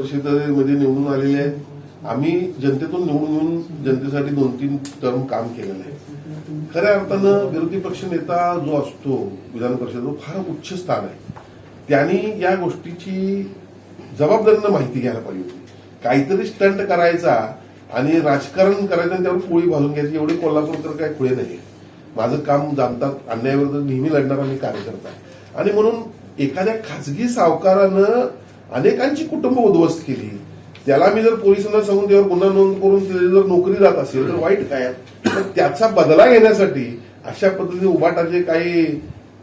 परिषदेमध्ये निवडून आलेले आहेत. आम्ही जनतेतून निवडून येऊन जनतेसाठी दोन तीन टर्म काम केलेलं आहे. खऱ्या अर्थानं विरोधी पक्ष नेता जो असतो विधान परिषद तो फार उच्च स्थान आहे. त्यांनी या गोष्टीची जबाबदारीनं माहिती घ्यायला पाहिजे होती. काहीतरी स्टंट करायचा आणि राजकारण करायचं आणि त्यावर पोळी भाजून घ्यायची एवढे कोल्हापूरकर काय खुळे नाही माझं काम जाणतात अन्यायाविरुद्ध नेहमी लढणारा मी कार्यकर्ता आणि म्हणून एखाद्या खाजगी सावकारानं अनेकांची कुटुंब उद्ध्वस्त केली. त्याला मी जर पोलिसांना सांगून त्यावर गुन्हा नोंद करून जर नोकरी जात असेल तर वाईट काय? तर त्याचा बदला घेण्यासाठी अशा पद्धतीने उभाटाचे काही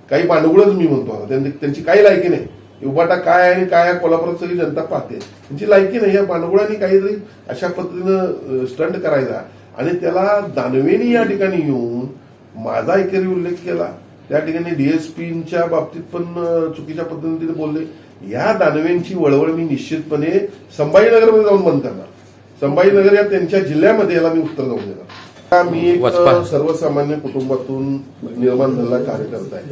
काही मांडगुळच मी म्हणतो त्यांची काही लायकी नाही. उभाटा काय आहे आणि काय आहे कोल्हापुरात सगळी जनता पाहते. त्यांची लायकी नाही. या मांडगुळांनी काहीतरी अशा पद्धतीनं स्टंट करायचा आणि त्याला दानवेनी या ठिकाणी येऊन माझा एकेरी उल्लेख केला. त्या ठिकाणी डीएसपीच्या बाबतीत पण चुकीच्या पद्धतीने बोलले. या दानवेंची वळवळ मी निश्चितपणे संभाजीनगरमध्ये जाऊन बंद करणार. संभाजीनगर या त्यांच्या जिल्ह्यामध्ये याला मी उत्तर जाऊन देणार. मी एक सर्वसामान्य कुटुंबातून निर्माण झालेला कार्यकर्ता आहे.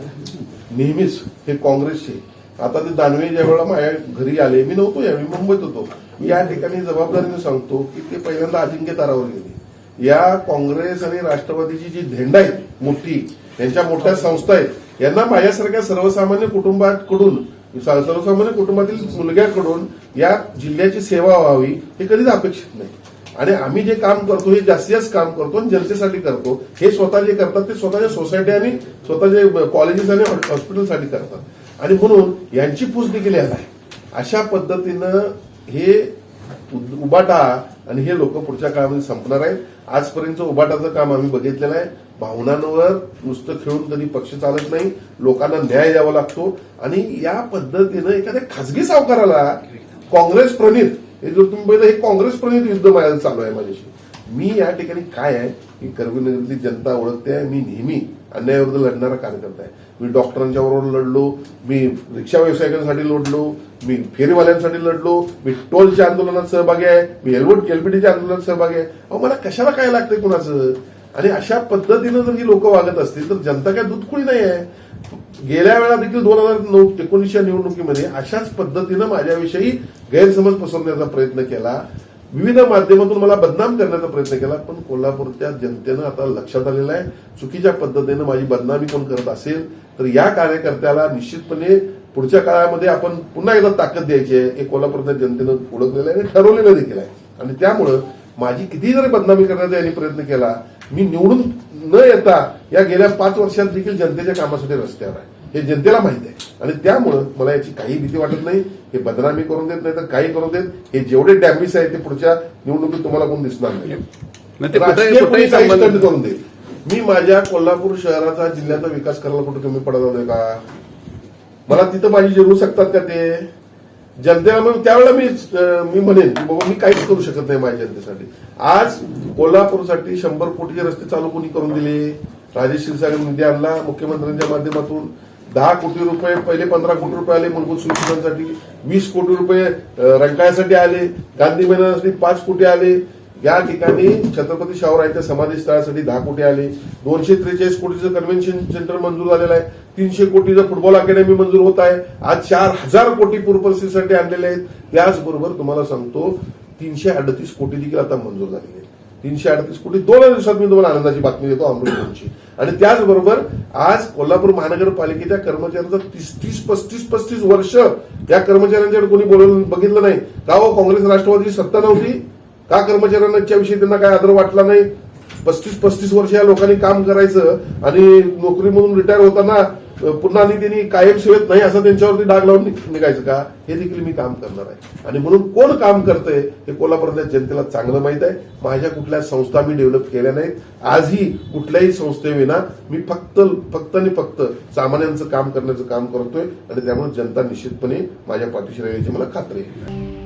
नेहमीच हे काँग्रेसचे. आता ते दानवे ज्या वेळेला माझ्या घरी आले मी नव्हतो यावेळी मुंबईत होतो. मी या ठिकाणी जबाबदारीने सांगतो की ते पहिल्यांदा अजिंक्य तारावर गेले. या काँग्रेस आणि राष्ट्रवादीची जी झेंडा आहे मोठी त्यांच्या मोठ्या संस्था आहेत. यांना माझ्यासारख्या सर्वसामान्य कुटुंबाकडून सर्वसामान्य कुटुंबातील मुलग्याकडून या जिल्ह्याची सेवा व्हावी हे कधीच अपेक्षित नाही. आणि आम्ही जे काम करतो हे जास्तीत जास्त काम करतो आणि जनतेसाठी करतो. हे स्वतः जे करतात ते स्वतःच्या सोसायटी आणि स्वतःचे कॉलेजेस आणि हॉस्पिटलसाठी करतात. आणि म्हणून यांची पूज देखील आहे. अशा पद्धतीनं हे उबाटा आणि हे लोक पुढच्या काळामध्ये संपणार आहेत. आजपर्यंत उबाटाचं काम आम्ही बघितलेलं आहे. भावनांवर नुसतं खेळून कधी पक्ष चालत नाही. लोकांना न्याय द्यावा लागतो. आणि या पद्धतीनं एखाद्या खासगी सावकाराला काँग्रेस प्रणित हे जर तुम्ही बघितलं हे काँग्रेस प्रणित युद्ध माझ्या चालू आहे माझ्याशी. मी या ठिकाणी काय आहे? की करवीनगरची जनता ओळखते आहे. मी नेहमी अन्यायाविरुद्ध लढणारा कार्यकर्ता आहे. मी डॉक्टरांच्या बरोबर लढलो. मी रिक्षा व्यावसायिकांसाठी लढलो. मी फेरीवाल्यांसाठी लढलो. मी टोलच्या आंदोलनात सहभागी आहे. मी एलवट एलबीटीच्या आंदोलनात सहभागी आहे. अहो मला कशाला काय लागतंय कुणाचं? आणि अशा पद्धतीनं जर ही लोक वागत असतील तर जनता काय दुधकुळी नाही आहे? गेल्या वेळा देखील दोन हजार नऊ एकोणीसच्या निवडणुकीमध्ये अशाच पद्धतीनं माझ्याविषयी गैरसमज पसरवण्याचा प्रयत्न केला. विविध माध्यमातून मला बदनाम करण्याचा प्रयत्न केला पण कोल्हापूरच्या जनतेनं आता लक्षात आलेलं आहे चुकीच्या पद्धतीनं माझी बदनामी कोण करत असेल तर या कार्यकर्त्याला निश्चितपणे पुढच्या काळामध्ये आपण पुन्हा एकदा ताकद द्यायची आहे. हे कोल्हापूरच्या जनतेनं ओळखलेलं आहे आणि ठरवलेलं देखील आहे. आणि त्यामुळं माझी किती जरी बदनामी करण्याचा यांनी प्रयत्न केला मी निवडून न येता या गेल्या पाच वर्षात देखील जनतेच्या कामासाठी रस्त्यावर आहे. हे जनतेला माहिती आहे. आणि त्यामुळं मला याची काही भीती वाटत नाही. हे बदनामी करून देत नाही तर काही करून देत. हे जेवढे डॅमेज आहे ते पुढच्या निवडणुकीत तुम्हाला कोण दिसणार नाही. करून देईल मी माझ्या कोल्हापूर शहराचा जिल्ह्याचा विकास करायला कुठे कमी पडत होते का? मला तिथं माझी जिरू शकतात का ते? जनतेला मग त्यावेळेला मी मी म्हणेन की बाबा मी काहीच करू शकत नाही माझ्या जनतेसाठी. आज कोल्हापूरसाठी शंभर कोटीचे रस्ते चालू कोणी करून दिले? राजेश क्षीरसागर निधी आणला मुख्यमंत्र्यांच्या माध्यमातून. दहा कोटी रुपये पहिले पंधरा कोटी रुपये आले मूलभूत सुविधांसाठी वीस कोटी रुपये रंकाळ्यासाठी आले गांधी मैदानासाठी पाच कोटी आले. या ठिकाणी छत्रपती शाहूरायांच्या समाधी स्थळासाठी दहा कोटी आले. दोनशे त्रेचाळीस कोटीचं कन्व्हेन्शन सेंटर मंजूर झालेलं आहे. तीनशे कोटीचं फुटबॉल अकॅडमी मंजूर होत आहे. आज चार हजार कोटी पूरपरिस्थितीसाठी आणलेले आहेत. त्याचबरोबर तुम्हाला सांगतो तीनशे अडतीस कोटी देखील आता मंजूर झालेले आहेत. तीनशे अडतीस कोटी दोन दिवसात मी तुम्हाला आनंदाची बातमी देतो अमृतची आणि त्याचबरोबर आज कोल्हापूर महानगरपालिकेच्या कर्मचाऱ्यांचा तीस तीस पस्तीस पस्तीस वर्ष त्या कर्मचाऱ्यांच्याकडे कोणी बोलवलं बघितलं नाही. का हो काँग्रेस राष्ट्रवादीची सत्ता नव्हती? का कर्मचाऱ्यांच्या विषयी त्यांना काय आदर वाटला नाही? पस्तीस पस्तीस वर्ष या लोकांनी काम करायचं आणि नोकरीमधून रिटायर होताना पुन्हा आणि त्यांनी कायम सेवेत नाही असं त्यांच्यावरती डाग लावून निघायचं का? हे देखील मी काम करणार आहे. आणि म्हणून कोण काम करतंय हे कोल्हापूरच्या जनतेला चांगलं माहीत आहे. माझ्या कुठल्या संस्था मी डेव्हलप केल्या नाहीत. आजही कुठल्याही संस्थेविना मी फक्त फक्त आणि फक्त सामान्यांचं काम करण्याचं काम करतोय. आणि त्यामुळे जनता निश्चितपणे माझ्या पाठीशी राहिल्याची मला खात्री आहे.